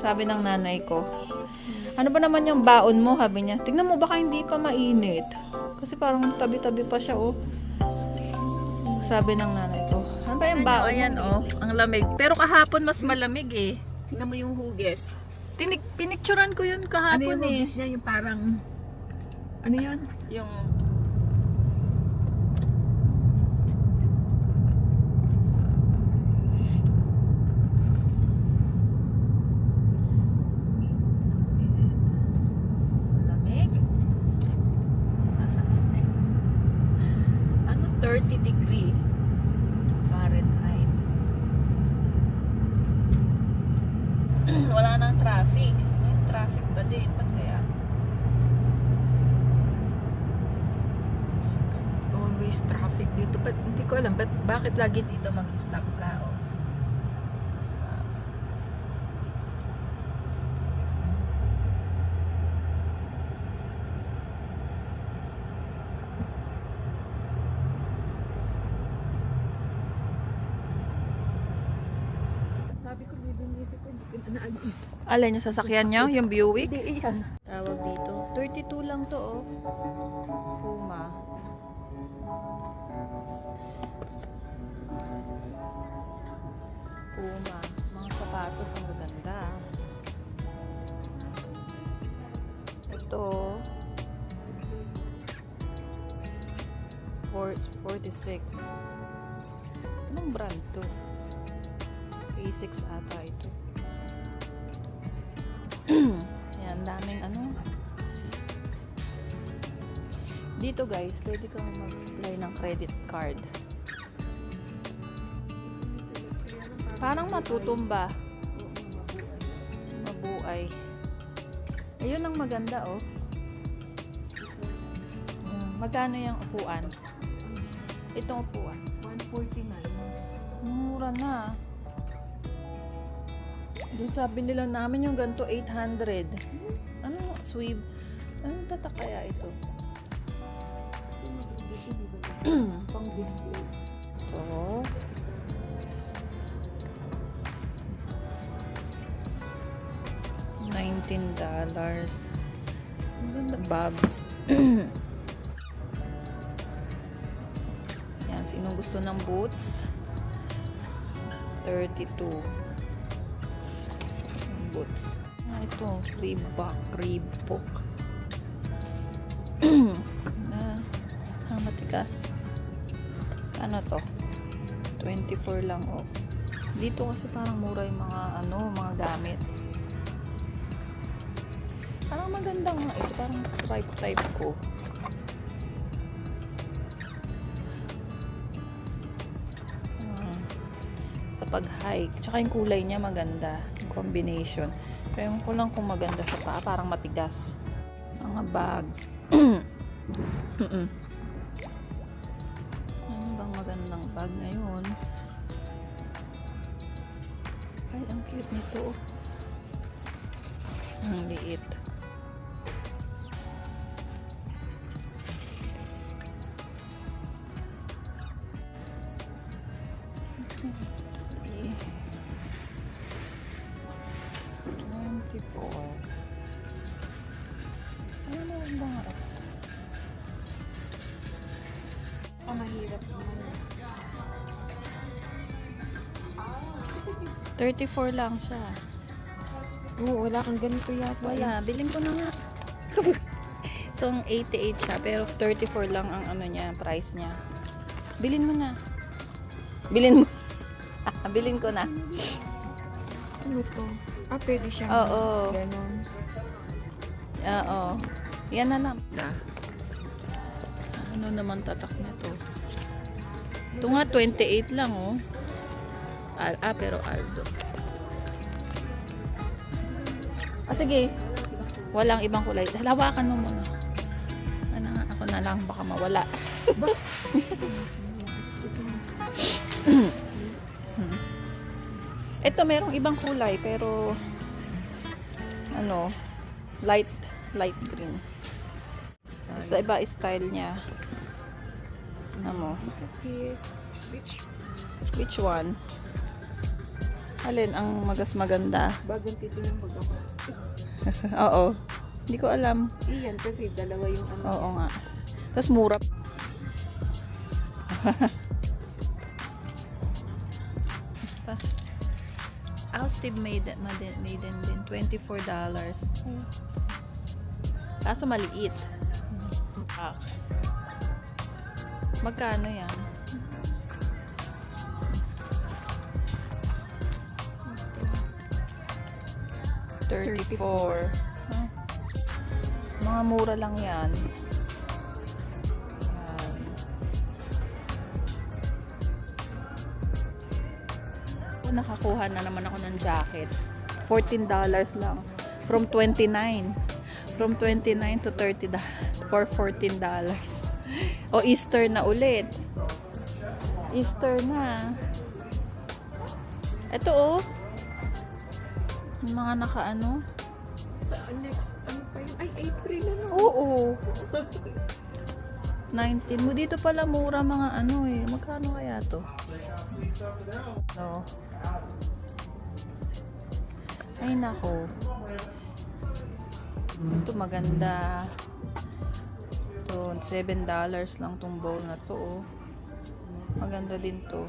Sabi ng nanay ko. Ano ba naman yung baon mo? Sabi niya. Tignan mo baka hindi pa mainit. Kasi parang tabi-tabi pa siya oh. Sabi ng nanay ko. Ano ba yung baon? Ayan oh, ang lamig. Pero kahapon mas malamig eh. Tingnan mo yung hugis. Tinik pinicturan ko yun Ano kahapon yung eh. hugis niya? Yung parang... Ano yun? Yung lamig. Nasaan yun eh? Ano 30 degree Fahrenheit. Wala nang traffic. May traffic pa din. Ba't kaya? Always traffic dito. But hindi ko alam. But bakit lagi dito mag-stop ka oh. Stop. Sabi ko, bibinisip ko, hindi ko na naalam. Alin yung sasakyan niya? Yung Buick? Hindi, iyan. Tawag dito. 32 lang to oh. Puma. Puma. Mga sapatos ang maganda. Ito. Four- 46. Anong brand to? A6 ata ito. Ayan, daming ano. Dito guys, pwede kang mag-apply ng credit card. Parang matutumba. Mabuay. Ayun ang maganda oh. Ayan, Magkano yung upuan? Itong upuan. 149. Mura na. Doon sabi nila namin yung ganito 800. Ano sweep? Ano tatak kaya ito? Pang display. Ito. $19. Ang ganda. Bobs. Yan, sino gusto ng boots? 32. Ang boots. Ah, ito, Reebok, Reebok. na, ang matigas. Ano to? 24 lang oh. Dito kasi parang mura yung mga ano, mga gamit. Parang maganda nga ito, parang type type ko. Ah, sa pag-hike. Tsaka yung kulay niya maganda. Combination. Pero yung ko lang kung maganda sa paa, parang matigas. Mga bags. Ano bang magandang bag ngayon? Ay, ang cute nito. Ang liit. 34 lang siya. Oo, wala kang ganito yata. Wala, bilhin ko na nga. so, ang 88 siya, pero 34 lang ang ano niya, price niya. Bilhin mo na. Bilhin mo. bilhin ko na. Ano to? Ah, pwede siya. Oo. Ganon. Oo. Yan na lang. Ano naman tatak na to? Ito nga, 28 lang, oh. Al ah, pero Aldo. Ah, sige. Walang ibang kulay. Halawakan mo muna. Ano nga, ako na lang. Baka mawala. Ito, merong ibang kulay, pero ano, light, light green. Basta iba style niya. Ano mo? Which Which one? Alin ang magas maganda? Bagong titingin pag ako. Oo. Hindi ko alam. Iyan kasi dalawa yung ano. Oo nga. Tapos mura. Tapos, Austin Maiden, Maiden, Maiden din. $24. Kaso maliit. Ah. Magkano yan? Thirty-four. Huh? Mga mura lang yan. Yan. Oh, nakakuha na naman ako ng jacket. $14 lang. From 29. From 29 to 30 da- for $14. O Easter na ulit. Easter na. Ito oh. Yung mga naka-ano. Sa next, ano pa yun? Ay, April ano? Oo. 19. Mo dito pala mura mga ano eh. Magkano kaya to? No. Ay nako. Ito maganda. Ito, $7 lang tong bowl na to oh. Maganda din to.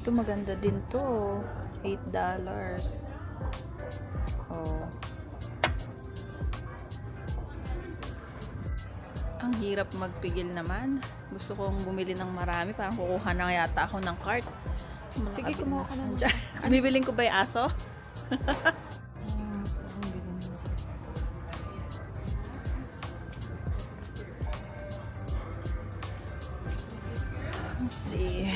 Ito maganda din to. oh. $8. Oh. Ang hirap magpigil naman. Gusto kong bumili ng marami. Parang kukuha na yata ako ng cart. Sige, kumuha ka ng- Diyan. Bibiling ko ba yung aso? Let's see.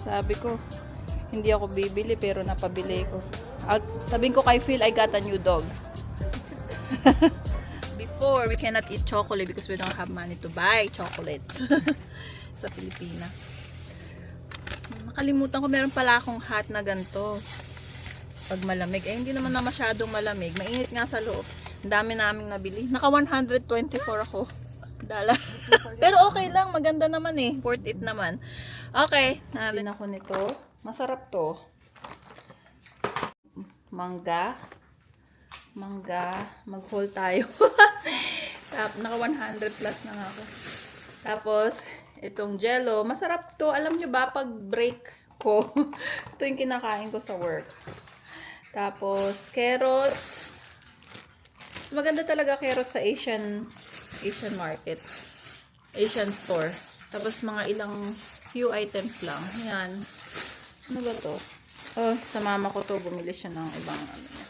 Sabi ko, hindi ako bibili pero napabili ko. At sabihin ko kay Phil, I got a new dog. Before, we cannot eat chocolate because we don't have money to buy chocolate sa Pilipinas. Nakalimutan ko, meron pala akong hat na ganito. Pag malamig. Eh, hindi naman na masyadong malamig. Mainit nga sa loob. Ang dami naming nabili. Naka 124 ako. Dala. Pero okay lang. Maganda naman eh. Worth it naman. Okay. Nalin ako nito. Masarap to. Mangga. Mangga. Mag-haul tayo. Tap, naka 100 plus na ako. Tapos, itong jello. Masarap to. Alam nyo ba, pag break ko, ito yung kinakain ko sa work. Tapos, carrots. Mas maganda talaga carrots sa Asian Asian market. Asian store. Tapos, mga ilang few items lang. Yan. Ano ba to? Oh, sa mama ko to, bumili siya ng ibang ano.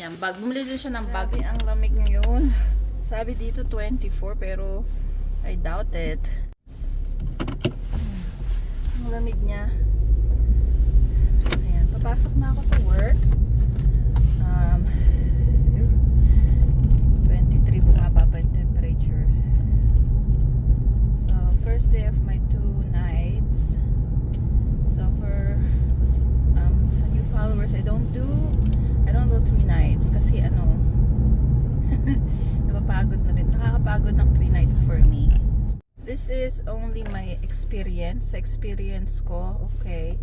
Yan, bag. Bumili din siya ng bag. Ang lamig ngayon. Sabi dito 24, pero I doubt it. Ang lamig niya. Ayan, papasok na ako sa work. Um, 23 bumaba pa yung temperature. So, day of my two nights. So, for um, sa new followers, I don't do I don't do three nights kasi ano napapagod na rin. Nakakapagod ng three nights for me. This is only my experience. Experience ko, okay.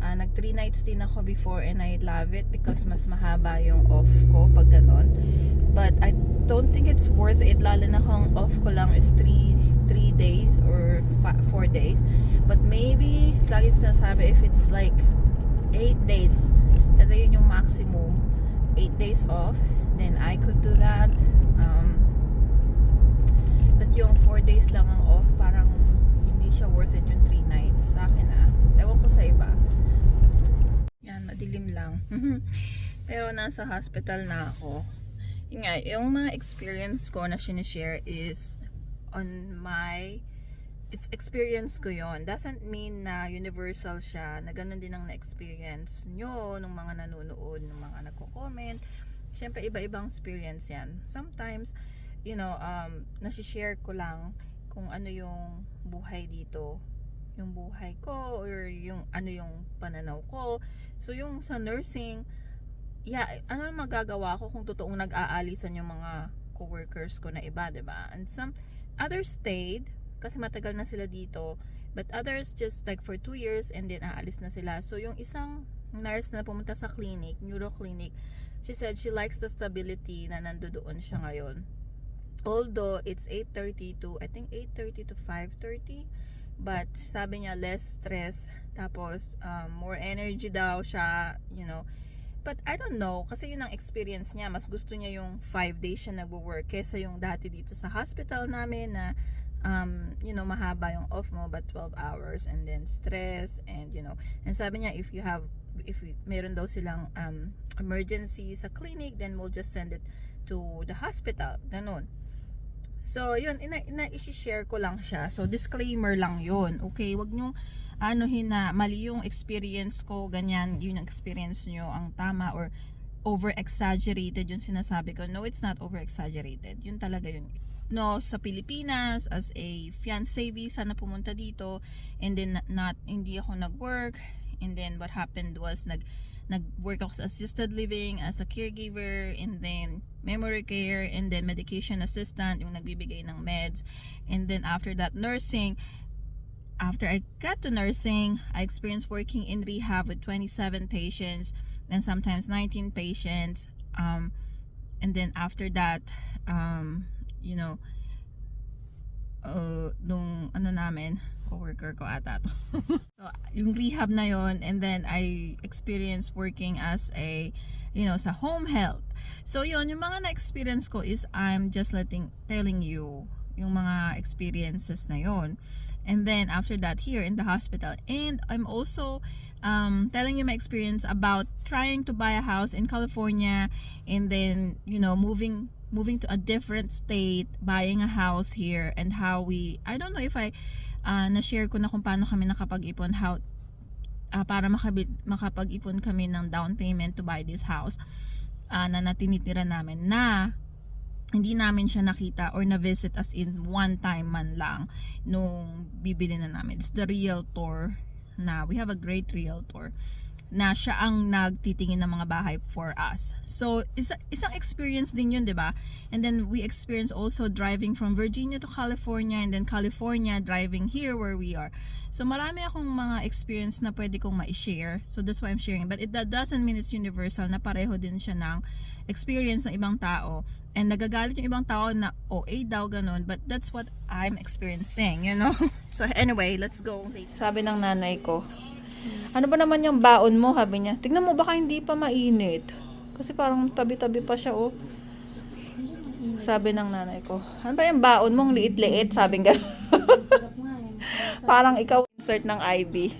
Ah, nag three nights din ako before and I love it because mas mahaba yung off ko pag ganon. But I don't think it's worth it lalo na kung off ko lang is 3 3 days or 4 days. But maybe, lagi ko sinasabi, if it's like 8 days, kasi yun yung maximum, 8 days off, then I could do that. Um, but yung 4 days lang ang off, parang hindi siya worth it yung 3 nights sa akin ah. Ewan ko sa iba. Yan, madilim lang. Pero nasa hospital na ako. Yung nga, yung mga experience ko na sinishare is on my it's experience ko yon doesn't mean na universal siya na ganun din ang na-experience nyo ng mga nanonood ng mga nagko-comment syempre iba-ibang experience yan sometimes you know um nasi-share ko lang kung ano yung buhay dito yung buhay ko or yung ano yung pananaw ko so yung sa nursing yeah, ano magagawa ko kung totoong nag-aalisan yung mga coworkers ko na iba, 'di ba? And some others stayed kasi matagal na sila dito But others just like for two years and then aalis na sila. So yung isang nurse na pumunta sa clinic, neuro clinic, she said she likes the stability na nandoon siya ngayon. Although it's 8.30 to, I think 8.30 to 5.30. But sabi niya less stress. Tapos um, more energy daw siya, you know. But I don't know, kasi yun ang experience niya. Mas gusto niya yung 5 days siya nagwo-work kesa yung dati dito sa hospital namin na um, you know, mahaba yung off mo but 12 hours and then stress and you know, and sabi niya if you have if meron daw silang um, emergency sa clinic then we'll just send it to the hospital ganun so yun ina, ina share ko lang siya. So disclaimer lang yun. Okay wag nyo ano na mali yung experience ko ganyan yun yung experience nyo ang tama or over exaggerated yung sinasabi ko. No it's not over exaggerated yun talaga yun. No sa Pilipinas as a fiancé visa na pumunta dito and then not hindi ako nag-work and then what happened was nag nag-work ako sa assisted living as a caregiver and then memory care and then medication assistant yung nagbibigay ng meds. And then after that nursing after I got to nursing I experienced working in rehab with 27 patients and sometimes 19 patients um and then after that um you know uh, nung ano namin coworker ko ata to. So yung rehab na yon and then I experienced working as a you know sa home health. So yon yung mga na-experience ko is I'm just letting telling you yung mga experiences na yon. And then after that here in the hospital. And I'm also um, telling you my experience about trying to buy a house in California and then you know moving moving to a different state buying a house here and how we I don't know if I uh, na-share ko na kung paano kami nakapag-ipon how ah, para makabi, makapag-ipon kami ng down payment to buy this house ah, na natinitira namin na hindi namin siya nakita or na-visit as in one time man lang nung bibili na namin. It's the realtor na we have a great realtor na siya ang nagtitingin ng mga bahay for us. So, isa, isang experience din yun, di ba? And then, we experience also driving from Virginia to California and then California driving here where we are. So, marami akong mga experience na pwede kong ma-share. So, that's why I'm sharing. But it that doesn't mean it's universal na pareho din siya ng experience ng ibang tao. And nagagalit yung ibang tao na OA daw ganun. But that's what I'm experiencing, you know? So, anyway, let's go. Sabi ng nanay ko, ano ba naman yung baon mo? Sabi niya, tignan mo baka hindi pa mainit. Kasi parang tabi-tabi pa siya, oh. Sabi ng nanay ko, ano ba yung baon mong liit-liit? Sabi nga, eh. Parang ikaw insert ng IB.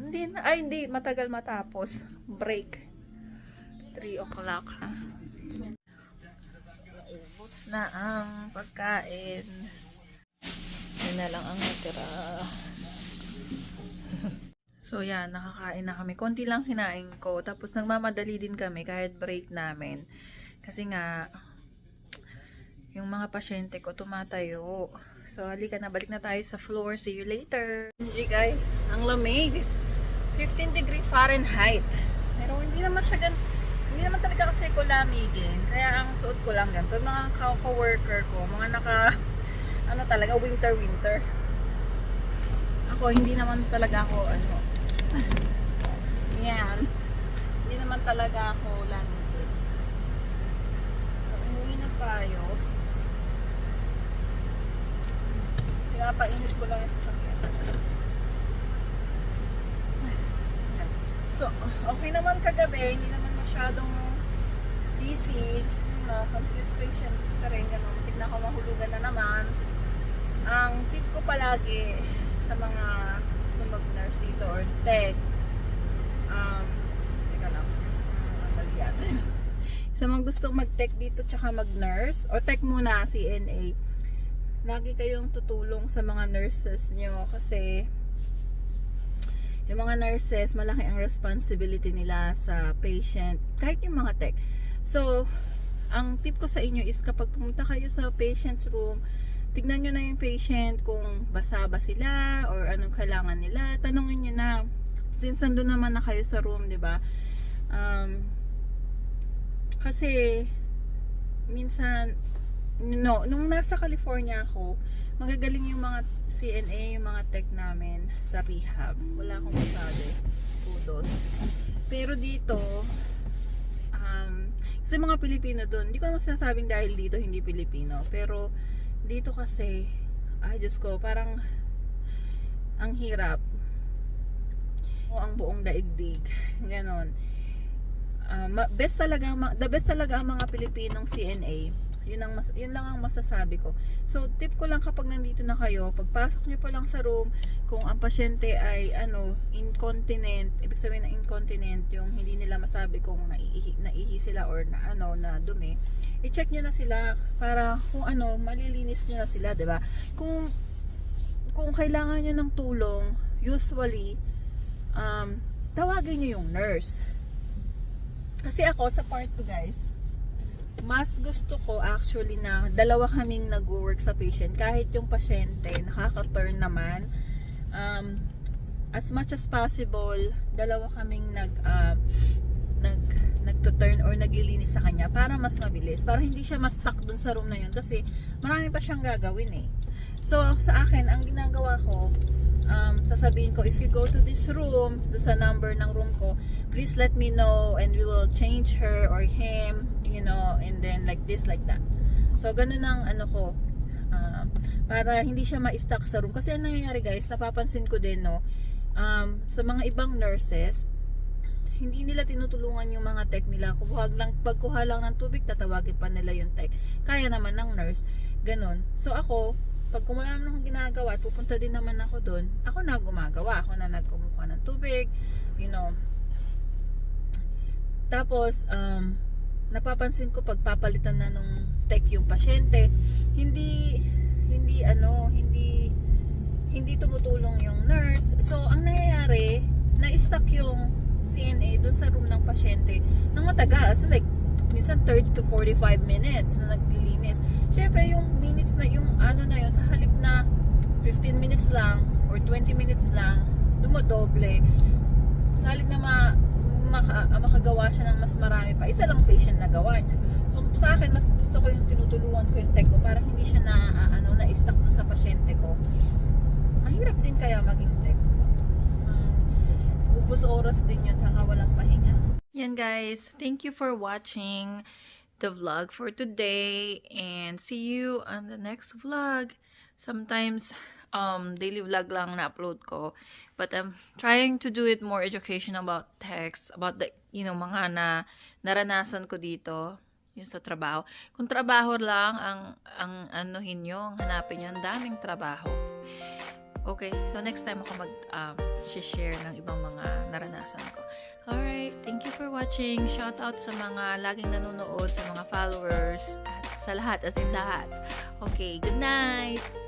Hindi na, ay hindi, matagal matapos. Break. 3 o'clock. Ubus na ang pagkain. Yun na lang ang natira. so yan, nakakain na kami. Konti lang kinain ko. Tapos nagmamadali din kami kahit break namin. Kasi nga, yung mga pasyente ko tumatayo. So, halika na. Balik na tayo sa floor. See you later. G guys, ang lamig. 15 degree Fahrenheit. Pero hindi naman siya gan hindi naman talaga kasi ko lamigin. Kaya ang suot ko lang ganito. Mga co-worker ko, mga naka ano talaga, winter winter. Ako, hindi naman talaga ako ano. Yan. Hindi naman talaga ako lamigin. So, umuwi na tayo. Pinapainit ko lang yung sasakyan. So, okay naman kagabi, hindi naman masyadong busy. Uh, confused patients pa rin, ganun. Tignan ko mahulugan na naman. Ang tip ko palagi sa mga gusto mag-nurse dito or tech, um, teka lang, mali yata. sa mga gusto mag-tech dito tsaka mag-nurse, o tech muna, CNA, lagi kayong tutulong sa mga nurses nyo kasi yung mga nurses, malaki ang responsibility nila sa patient, kahit yung mga tech. So, ang tip ko sa inyo is kapag pumunta kayo sa patient's room, tignan nyo na yung patient kung basa ba sila or anong kailangan nila. Tanungin nyo na. Since nandun naman na kayo sa room, di ba? Um, kasi, minsan, no, nung nasa California ako, magagaling yung mga CNA, yung mga tech namin sa rehab. Wala akong masabi. Kudos. Pero dito, um, kasi mga Pilipino doon, hindi ko naman sinasabing dahil dito hindi Pilipino, pero dito kasi, ay Diyos ko, parang ang hirap. O ang buong daigdig. Ganon. Ma- best talaga, the best talaga ang mga Pilipinong CNA. Yun, ang mas- yun lang ang masasabi ko. So, tip ko lang kapag nandito na kayo, pagpasok nyo pa lang sa room, kung ang pasyente ay ano, incontinent, ibig sabihin na incontinent, yung hindi nila masabi kung naiihi, naihi sila or na ano, na dumi, i-check nyo na sila para kung ano, malilinis nyo na sila, 'di ba? Kung kung kailangan nyo ng tulong, usually, um, tawagin nyo yung nurse. Kasi ako, sa part ko guys, mas gusto ko actually na dalawa kaming nag-work sa patient. Kahit yung pasyente, nakaka-turn naman. Um, as much as possible, dalawa kaming nag, uh, nag, nagto-turn or naglilinis sa kanya para mas mabilis. Para hindi siya mas stuck dun sa room na yun. Kasi marami pa siyang gagawin eh. So, sa akin, ang ginagawa ko, um, sasabihin ko, if you go to this room, do sa number ng room ko, please let me know and we will change her or him, you know, and then like this, like that. So, ganun ang ano ko, um, para hindi siya ma-stuck sa room. Kasi ang nangyayari guys, napapansin ko din, no, um, sa mga ibang nurses, hindi nila tinutulungan yung mga tech nila. Kubuhag lang, pagkuha lang ng tubig, tatawagin pa nila yung tech. Kaya naman ng nurse. Ganon. So ako, pag kung wala naman akong ginagawa, pupunta din naman ako doon, ako na gumagawa. Ako na nagkumukuha ng tubig, you know. Tapos, um, napapansin ko pagpapalitan na nung tech yung pasyente, hindi, hindi ano, hindi, hindi tumutulong yung nurse. So, ang nangyayari, na-stuck yung CNA dun sa room ng pasyente ng matagal. So, like, minsan 30 to 45 minutes na naglilinis. Syempre, yung minutes na, yung ano na yun, sa halip na 15 minutes lang or 20 minutes lang, dumodoble. Sa halip na ma, maka, makagawa siya ng mas marami pa, isa lang patient na gawa niya. So, sa akin, mas gusto ko yung tinutulungan ko yung tech ko para hindi siya na, ah, ano, na-stuck dun sa pasyente ko. Mahirap din kaya maging tech. Um, ubus oras din yun, saka walang pahinga. Yan guys, thank you for watching the vlog for today and see you on the next vlog. Sometimes um daily vlog lang na upload ko, but I'm trying to do it more education about text, about the you know mga na naranasan ko dito yung sa trabaho. Kung trabaho lang ang ang anuhin nyo, ang hanapin nyo, ang daming trabaho. Okay, so next time ako mag um, share ng ibang mga naranasan ko. Alright, thank you for watching. Shout out sa mga laging nanonood, sa mga followers, at sa lahat, as in lahat. Okay, good night!